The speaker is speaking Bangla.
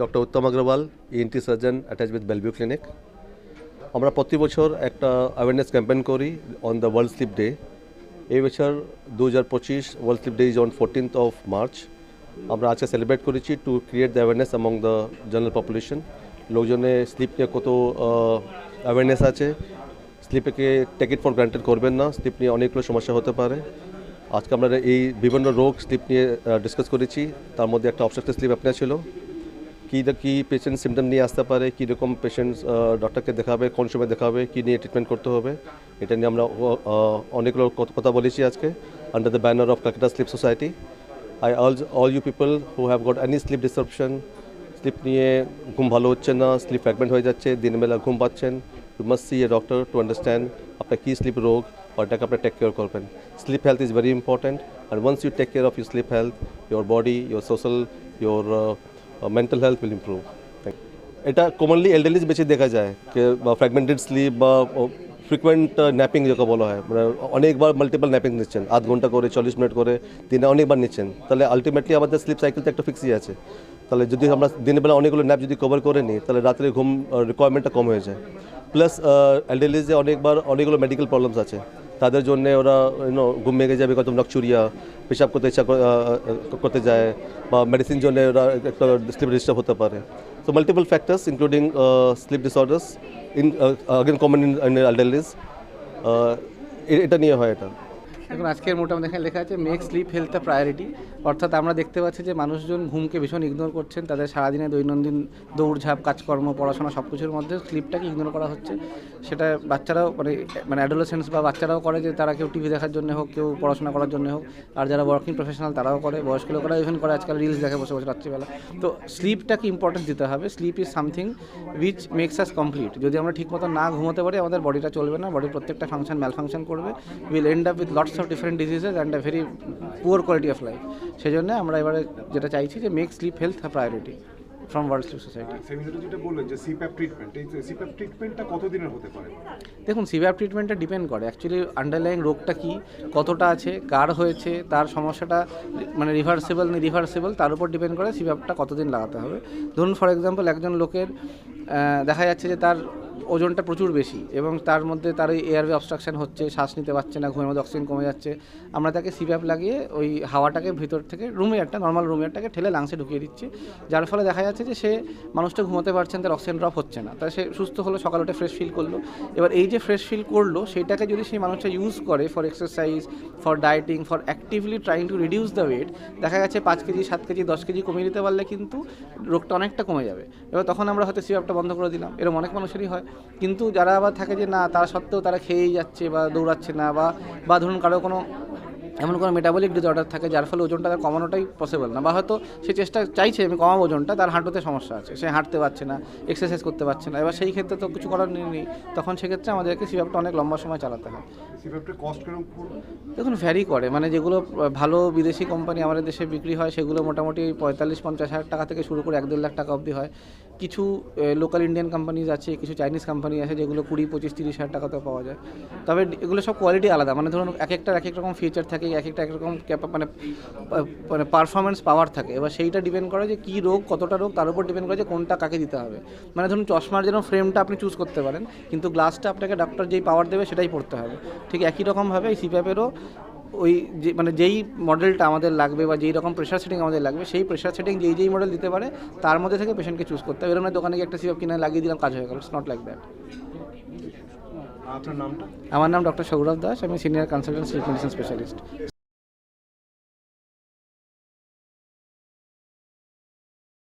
Doctor Uttam Agarwal ENT surgeon attach with Bellevue clinic আমরা প্রতি বছর একটা অ্যাওয়ারনেস ক্যাম্পেইন করি on the world sleep day এই বছর দু হাজার পঁচিশ world sleep day is on fourteenth of March আমরা আজকে সেলিব্রেট করেছি to create the awareness among the general population লোকজনে স্লিপ নিয়ে কত অ্যাওয়ারনেস আছে স্লিপকে টেক ইট ফর গ্রান্টেড করবেন না স্লিপ নিয়ে অনেকগুলো সমস্যা হতে পারে। আজকে আমরা এই বিভিন্ন রোগ স্লিপ নিয়ে ডিসকাস করেছি। তার মধ্যে একটা অবস্ট্রাকটিভ স্লিপ আপনার ছিল। কী কী পেশেন্ট সিমটম নিয়ে আসতে পারে কী রকম পেশেন্ট ডক্টরকে দেখাবে কোন সময় দেখাবে কী নিয়ে ট্রিটমেন্ট করতে হবে এটা নিয়ে আমরা আহ, অনেকগুলো কত- কথা বলেছি আজকে under the banner of Calcutta sleep society I all all you people who have got any sleep disruption sleep নিয়ে ঘুম ভালো হচ্ছে না স্লিপ ফ্র্যাগমেন্ট হয়ে যাচ্ছে দিনবেলা ঘুম পাচ্ছেন you must see a doctor to understand আপনার কী স্লিপ রোগ ওটাকে আপনি টেক কেয়ার করবেন sleep health is very important and once you take care of your sleep health your body your social your mental health will improve এটা কমনলি এল্ডারলিজ বেশি দেখা যায় যে ফ্র্যাগমেন্টেড স্লিপ বা ফ্রিকুয়েন্ট ন্যাপিং যেটা বলা হয়। মানে অনেকবার মাল্টিপল ন্যাপিং নিচ্ছেন। আধ ঘণ্টা করে, চল্লিশ মিনিট করে, দিনে অনেকবার নিচ্ছেন। তাহলে আলটিমেটলি আমাদের স্লিপ সাইকেলটা একটা ফিক্সই আছে। তাহলে যদি আমরা দিনের বেলা অনেকগুলো ন্যাপ যদি কভার করে নিই, তাহলে রাত্রে ঘুম রিকোয়ারমেন্টটা কম হয়ে যায়। প্লাস এল্ডারলিজে অনেকবার অনেকগুলো মেডিকেল প্রবলেমস আছে। তাদের জন্য ওরা ইউনো ঘুম ভেঙে যাবে, কত নকচুরিয়া পেশাব করতে ইচ্ছা করতে যায়, বা মেডিসিন জন্য ওরা একটা স্লিপ ডিস্টার্ব হতে পারে। তো multiple factors including sleep disorders in in common in a- এটা নিয়ে হয় এটা। এখন আজকের মোটামুটি এখানে লেখা আছে make sleep health the priority অর্থাৎ আমরা দেখতে পাচ্ছি যে মানুষজন ঘুমকে ভীষণ ইগনোর করছেন, তাদের সারাদিনে দৈনন্দিন দৌড়ঝাঁপ, কাজকর্ম, পড়াশোনা সব কিছুর মধ্যে স্লিপটাকে ইগনোর করা হচ্ছে। সেটা বাচ্চারাও মানে মানে অ্যাডোলেসেন্স বা বাচ্চারাও করে যে তারা কেউ টিভি দেখার জন্য হোক, কেউ পড়াশোনা করার জন্য হোক, আর যারা ওয়ার্কিং প্রফেশনাল তারাও করে বয়স্ক লোকেরা ইভেন করে, আজকাল রিলস দেখে বসে বসে রাত্রিবেলা। তো স্লিপটাকে ইম্পর্টেন্স দিতে হবে। Sleep is something which makes us complete যদি আমরা ঠিক মতো না ঘুমোতে পারি, আমাদের বডিটা চলবে না। বডির প্রত্যেকটা ফাংশন ম্যাল ফাংশন করবে will end up with lots of different diseases and a very poor quality of life সেই জন্য আমরা এবারে যেটা চাইছি যে make sleep health priority from world sleep society সেমিনারে যেটা বললেন যে সিপ্যাপ ট্রিটমেন্ট এই সিপ্যাপ ট্রিটমেন্টটা কতদিনের হতে পারে? দেখুন সিভিআর ট্রিটমেন্টটা ডিপেন্ড করে। অ্যাকচুয়ালি আন্ডারলাইং রোগটা কি কতটা আছে কার হয়েছে তার সমস্যাটা মানে রিভার্সেবল না রিভার্সেবল তার উপর ডিপেন্ড করে সিভিআরটা কতদিন লাগাতে হবে। ধরুন ফর এক্সাম্পল একজন লোকের দেখা যাচ্ছে যে তার ওজনটা প্রচুর বেশি এবং তার মধ্যে তার ওই এয়ারওয়ে অবস্ট্রাকশন হচ্ছে, শ্বাস নিতে পারছে না, ঘুমের মধ্যে অক্সিজেন কমে যাচ্ছে। আমরা তাকে সিপ্যাপ লাগিয়ে ওই হাওয়াটাকে ভিতর থেকে রুম এয়ারটা নর্মাল রুম এয়ারটাকে ঠেলে লাংসে ঢুকিয়ে দিচ্ছি। যার ফলে দেখা যাচ্ছে যে সে মানুষটা ঘুমোতে পারছেন তার অক্সিজেন ড্রপ হচ্ছে না। তাই সে সুস্থ হলো, সকাল উঠে ফ্রেশ ফিল করল। এবার এই যে ফ্রেশ ফিল করল, সেটাকে যদি সেই মানুষটা ইউজ করে for exercise for dieting for actively trying to reduce the weight দেখা যাচ্ছে পাঁচ কেজি, সাত কেজি, দশ কেজি কমিয়ে দিতে পারলে কিন্তু রোগটা অনেকটা কমে যাবে। এবার তখন আমরা হয়তো সিরাপটা বন্ধ করে দিলাম। এরকম অনেক মানুষেরই হয়। কিন্তু যারা আবার থাকে যে না তারা সত্ত্বেও তারা খেয়েই যাচ্ছে বা দৌড়াচ্ছে না বা বা ধরুন কারও কোনো এমন কোনো মেটাবলিক ডিসঅর্ডার থাকে যার ফলে ওজনটা তার কমানোটাই পসিবল না। বা হয়তো সে চেষ্টা চাইছে আমি কমাবো ওজনটা তার হাঁটুতে সমস্যা আছে সে হাঁটতে পারছে না এক্সারসাইজ করতে পারছে না। এবার সেই ক্ষেত্রে তো কিছু করার নেই তখন সেক্ষেত্রে আমাদেরকে সিরাপটা অনেক লম্বা সময় চালাতে হয়। সিপ্যাপটা দেখুন ভ্যারি করে। মানে যেগুলো ভালো বিদেশি কোম্পানি আমাদের দেশে বিক্রি হয় সেগুলো মোটামুটি পঁয়তাল্লিশ পঞ্চাশ হাজার টাকা থেকে শুরু করে এক দেড় লাখ টাকা অবধি হয়। কিছু লোকাল ইন্ডিয়ান কোম্পানিজ আছে, কিছু চাইনিজ কোম্পানি আছে, যেগুলো কুড়ি, পঁচিশ, তিরিশ হাজার টাকাতেও পাওয়া যায়। তবে এগুলো সব কোয়ালিটি আলাদা। মানে ধরুন, এক একটা এক এক রকম ফিচার থাকে, এক একটা এক রকম মানে মানে পারফরমেন্স পাওয়ার থাকে। এবার সেইটা ডিপেন্ড করে যে কী রোগ, কতটা রোগ, তার উপর ডিপেন্ড করে যে কোনটা কাকে দিতে হবে। মানে ধরুন, চশমার যেন ফ্রেমটা আপনি চুজ করতে পারেন, কিন্তু গ্লাসটা আপনাকে ডক্টর যেই পাওয়ার দেবে সেটাই পড়তে হবে। ঠিক একই রকমভাবে এই সিপ্যাপেরও ওই যে মানে যেই মডেলটা আমাদের লাগবে বা যেই রকম প্রেশার সেটিং আমাদের লাগবে সেই প্রেশার সেটিং যেই যেই মডেল দিতে পারে তার মধ্যে থেকে পেশেন্টকে চুজ করতে হবে। এরকম দোকানে গিয়ে একটা সিপ কিনে লাগিয়ে দিলাম কাজ হয়ে গেল। ইটস নট লাইক দ্যাট আপনার নামটা? আমার নাম ডক্টর সৌরভ দাস আমি সিনিয়র কনসালটেন্ট মেডিসিন স্পেশালিস্ট